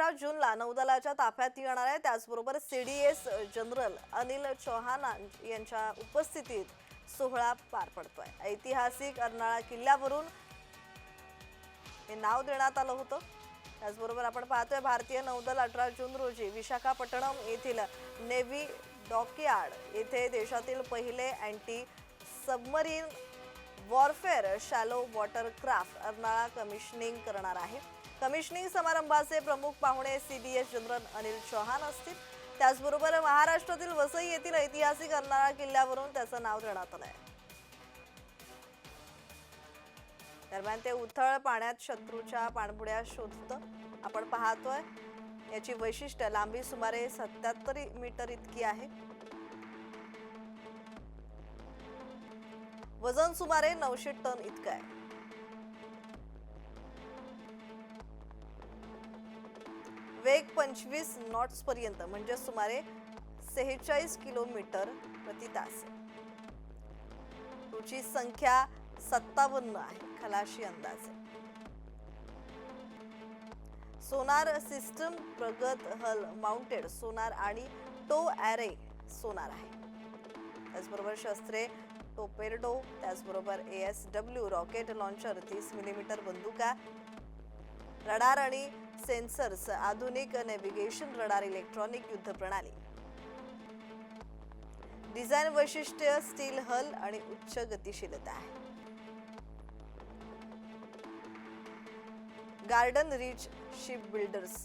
अठरा जूनला नौदलाच्या ताफ्यात येणार आहे. त्याचबरोबर C D S general Anil Chauhan यांच्या उपस्थितीत सोहळा पार पडतोय. ऐतिहासिक अर्नाळा किल्ल्यावरून हे नाव देण्यात आलं होतं. त्याचबरोबर आपण पाहतोय भारतीय नौदल अठरा जून रोजी विशाखापट्टणम येथील नेव्ही डॉकयार्ड येथे देशातील पहिले anti submarine warfare shallow water craft Arnala commissioning करणार आहे. कमिशनिंग समारंभाचे प्रमुख पाहुणे सीबीएस जनरल अनिल चौहान असतील. त्याचबरोबर महाराष्ट्रातील वसई येथील ऐतिहासिक अर्नाळा किल्ल्यावरून त्याचं नाव देण्यात आलंय. आहे दरम्यान ते उथळ पाण्यात शत्रूच्या पाणबुड्या शोधतं आपण पाहतोय. याची वैशिष्ट्य लांबी सुमारे सत्याहत्तर मीटर इतकी आहे. वजन सुमारे नऊशे टन इतकं आहे. वेग पंचवीस नॉट्स पर्यंत म्हणजे सुमारे सेहेचाळीस किलोमीटर प्रति तास. संख्या सत्तावन्न आहे खलाशी अंदाजे सोनार सिस्टम प्रगत हल माउंटेड सोनार आणि टो ॲरे सोनार आहे. त्याचबरोबर शस्त्रे टोपेर्डो त्याचबरोबर A S W rocket launcher तीस मिलीमीटर बंदुका रडार आणि सेन्सर्स आधुनिक नेव्हिगेशन रडार इलेक्ट्रॉनिक युद्ध प्रणाली. डिझाईन वैशिष्ट्य स्टील हल आणि उच्च गतिशीलता आहे. Garden rich ship builders